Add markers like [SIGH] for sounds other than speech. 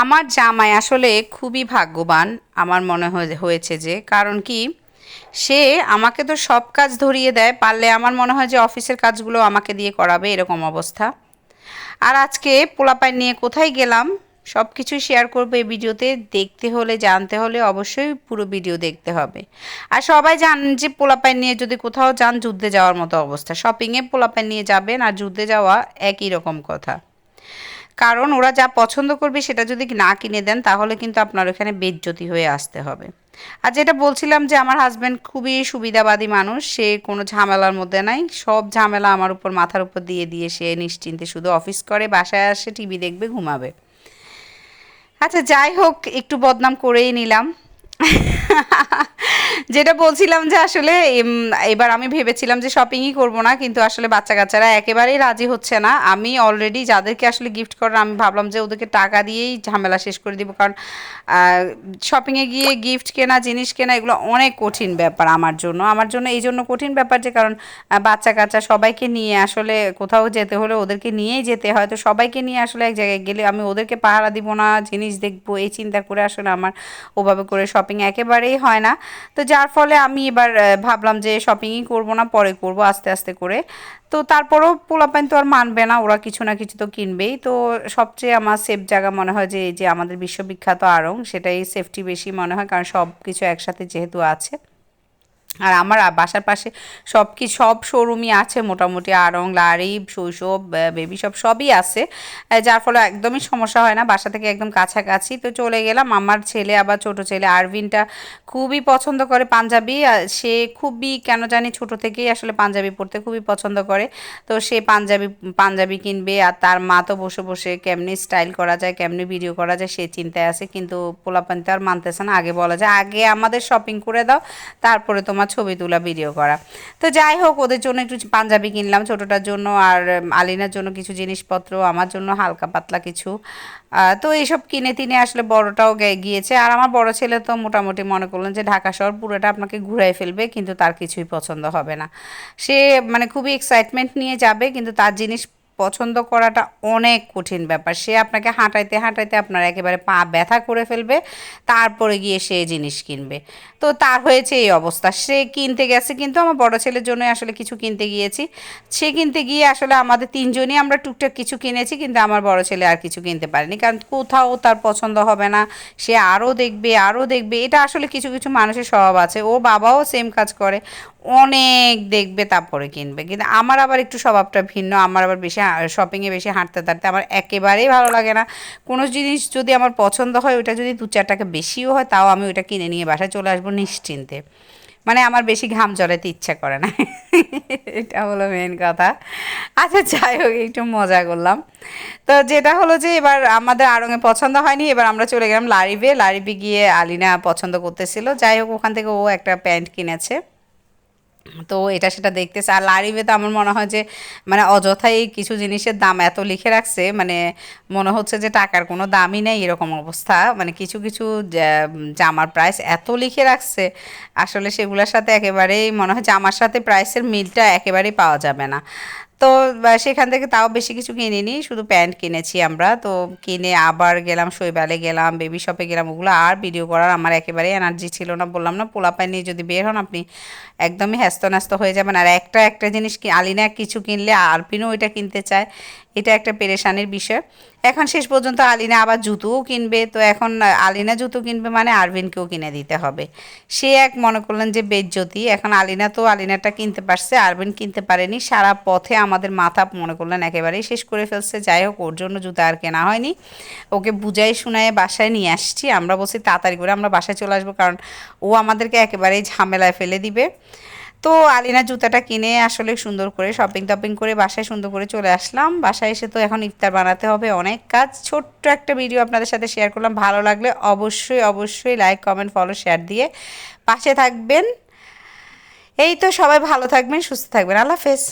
আমার জামাই আসলে খুবই ভাগ্যবান, আমার মনে হয়- হয়েছে যে। কারণ কি? সে আমাকে তো সব কাজ ধরিয়ে দেয়, পারলে আমার মনে হয় যে অফিসের কাজগুলো আমাকে দিয়ে করাবে এরকম অবস্থা। আর আজকে পোলাপাই নিয়ে কোথায় গেলাম? সব কিছুই শেয়ার করব এই ভিডিওতে। দেখতে হলে, জানতে হলে অবশ্যই পুরো ভিডিও দেখতে হবে। আর সবাই জানেন যে পোলাপাই নিয়ে যদি কোথাও যান, যুদ্ধে যাওয়ার মতো অবস্থা। শপিংয়ে পোলাপাই নিয়ে যাবেন আর যুদ্ধে যাওয়া একই রকম কথা। কারণ ওরা যা পছন্দ করবে সেটা যদি না কিনে দেন, তাহলে কিন্তু আপনার ওখানে বেজ্জতি হয়ে আসতে হবে। আর যেটা বলছিলাম যে আমার হাজব্যান্ড খুবই সুবিধাবাদী মানুষ, সে কোনো ঝামেলার মধ্যে নাই। সব ঝামেলা আমার উপর, মাথার উপর দিয়ে দিয়ে সে নিশ্চিন্তে শুধু অফিস করে, বাসায় আসে টিভি দেখবে, ঘুমাবে। আচ্ছা যাই হোক, একটু বদনাম করেই নিলাম। [LAUGHS] যেটা বলছিলাম যে আসলে এবার আমি ভেবেছিলাম যে শপিংই করব না, কিন্তু আসলে বাচ্চা কাচ্চারা একেবারেই রাজি হচ্ছে না। আমি অলরেডি যাদেরকে আসলে গিফট করার, আমি ভাবলাম যে ওদেরকে টাকা দিয়েই ঝামেলা শেষ করে দিব। কারণ শপিংয়ে গিয়ে গিফট কেনা, জিনিস কেনা, এগুলো অনেক কঠিন ব্যাপার আমার জন্য। আমার জন্য এই জন্য কঠিন ব্যাপার যে, কারণ বাচ্চা কাচ্চা সবাইকে নিয়ে আসলে কোথাও যেতে হলে ওদেরকে নিয়েই যেতে হয়। তো সবাইকে নিয়ে আসলে এক জায়গায় গেলে আমি ওদেরকে পাহারা দিব না, জিনিস দেখব, এই চিন্তা করে আসলে আমার ওভাবে করে শপিং একেবারেই হয় না। তো যার ফলে আমি এবার ভাবলাম যে শপিংই করব না, পরে করব আস্তে আস্তে করে। তো তারপরেও পোলাপাইন তো আর মানবে না, ওরা কিছু না কিছু তো কিনবেই। তো সবচেয়ে আমার সেফ জায়গা মনে হয় যে, এই যে আমাদের বিশ্ববিখ্যাত আড়ং, সেটাই সেফটি বেশি মনে হয়, কারণ সব কিছু একসাথে যেহেতু আছে। আর আমার বাসার পাশে সব কি সব শোরুমই আছে মোটামুটি। আরং লারি শৈশব বেবি সব সবই আছে। যার ফলে একদমই সমস্যা হয় না। বাসা থেকে একদম কাছাকাছি। তো চলে গেলাম। আমার ছেলে আবার ছোট ছেলে। আরভিনটা খুবই পছন্দ করে পাঞ্জাবি। সে খুবই কেন জানি ছোট থেকেই আসলে পাঞ্জাবি পরতে খুবই পছন্দ করে। তো সে পাঞ্জাবি পাঞ্জাবি কিনবে আর তার মা তো বসে বসে কেমনি স্টাইল করা যায়, কেমনি ভিডিও করা যায় সে চিন্তায় আছে। কিন্তু পোলাপান তো আর মানতেছে না। আগে বলা যায়, আগে আমাদের শপিং করে দাও, তারপরে তোমার ছবি তোলা ভিডিও করা। তো যাই হোক, ওদের জন্য একটু পাঞ্জাবি কিনলাম ছোটোটার জন্য আর আলিনার জন্য কিছু জিনিসপত্র, আমার জন্য হালকা পাতলা কিছু। তো এইসব কিনে তিনে আসলে বড়টাও গিয়েছে। আর আমার বড় ছেলে তো মোটামুটি মনে করলেন যে ঢাকা শহর পুরোটা আপনাকে ঘুরাই ফেলবে, কিন্তু তার কিছুই পছন্দ হবে না। সে মানে খুবই এক্সাইটমেন্ট নিয়ে যাবে, কিন্তু তার জিনিস পছন্দ করাটা অনেক কঠিন ব্যাপার। সে আপনাকে হাঁটাইতে হাঁটাইতে আপনার একেবারে পা ব্যথা করে ফেলবে, তারপরে গিয়ে সে জিনিস কিনবে। তো তার হয়েছে এই অবস্থা। সে কিনতে গেছে, কিন্তু আমার বড় ছেলের জন্য আসলে কিছু কিনতে গিয়েছি। সে কিনতে গিয়ে আসলে আমাদের তিনজনই আমরা টুকটাক কিছু কিনেছি, কিন্তু আমার বড় ছেলে আর কিছু কিনতে পারেনি। কারণ কোথাও তার পছন্দ হবে না। সে আরও দেখবে আরও দেখবে। এটা আসলে কিছু কিছু মানুষের স্বভাব আছে। ও বাবাও সেম কাজ করে। অনেক দেখবে, তারপরে কিনবে। কিন্তু আমার আবার একটু স্বভাবটা ভিন্ন। আমার আবার বেশি শপিংয়ে বেশি হাঁটতে টাঁটতে আমার একেবারেই ভালো লাগে না। কোনো জিনিস যদি আমার পছন্দ হয় ওটা যদি দু চার টাকা বেশিও হয়, তাও আমি ওটা কিনে নিয়ে বাসায় চলে আসব নিশ্চিন্তে। মানে আমার বেশি ঘাম জড়াতে ইচ্ছা করে না। [LAUGHS] এটা হলো মেন কথা। আচ্ছা যাই হোক, একটু মজা করলাম। তো যেটা হলো যে, এবার আমাদের আড়ঙে পছন্দ হয়নি, এবার আমরা চলে গেলাম লারিবে লারিবে গিয়ে আলিনা পছন্দ করতেছিল। যাই হোক, ওখান থেকে ও একটা প্যান্ট কিনেছে। তো এটা সেটা দেখতেছে। আর লারিবে তো আমার মনে হয় যে মানে অযথাই কিছু জিনিসের দাম এত লিখে রাখছে মানে মনে হচ্ছে যে টাকার কোনো দামই নেই এরকম অবস্থা। মানে কিছু কিছু জামার প্রাইস এত লিখে রাখছে, আসলে সেগুলোর সাথে একেবারেই মনে হয় জামার সাথে প্রাইসের মিলটা একেবারেই পাওয়া যাবে না। তো সেখান থেকে তাও বেশি কিছু কিনিনি, শুধু প্যান্ট কিনেছি আমরা। তো কিনে আবার গেলাম, শৈবালে গেলাম বেবি শপে গেলাম, ওগুলো আর ভিডিও করার আমার একেবারে এনার্জি ছিল না। বললাম, না পোলা পোলাপাই নিয়ে যদি বের হন আপনি, একদমই হ্যাস্ত ন্যাস্ত হয়ে যাবেন। আর একটা একটা জিনিস কি, আলিনা কিছু কিনলে আরপিনও ওইটা কিনতে চায়। এটা একটা পেরেশানির বিষয়। এখন শেষ পর্যন্ত আলিনা আবার জুতোও কিনবে, তো এখন আলিনা জুতো কিনবে মানে আরভিনকেও কিনে দিতে হবে। সে এক মনে করলেন যে বেজ্যোতি এখন আলিনা তো আলিনাটা কিনতে পারছে, আরভিন কিনতে পারেনি, সারা পথে আমাদের মাথা মনে করলেন একেবারেই শেষ করে ফেলছে। যাই হোক, ওর জন্য জুতো আর কেনা হয়নি। ওকে বুঝাই শুনায় বাসায় নিয়ে আসছি, আমরা বলছি তাড়াতাড়ি করে আমরা বাসায় চলে আসব, কারণ ও আমাদেরকে একেবারেই ঝামেলায় ফেলে দিবে। তো আলিনা জুতাটা কিনে আসলে সুন্দর করে শপিং টপিং করে বাসায় সুন্দর করে চলে আসলাম। বাসায় এসে তো এখন ইফতার বানাতে হবে, অনেক কাজ। ছোট্ট একটা ভিডিও আপনাদের সাথে শেয়ার করলাম, ভালো লাগলে অবশ্যই অবশ্যই লাইক কমেন্ট ফলো শেয়ার দিয়ে পাশে থাকবেন। এই তো সবাই ভালো থাকবেন, সুস্থ থাকবেন। আল্লাহ হাফেজ।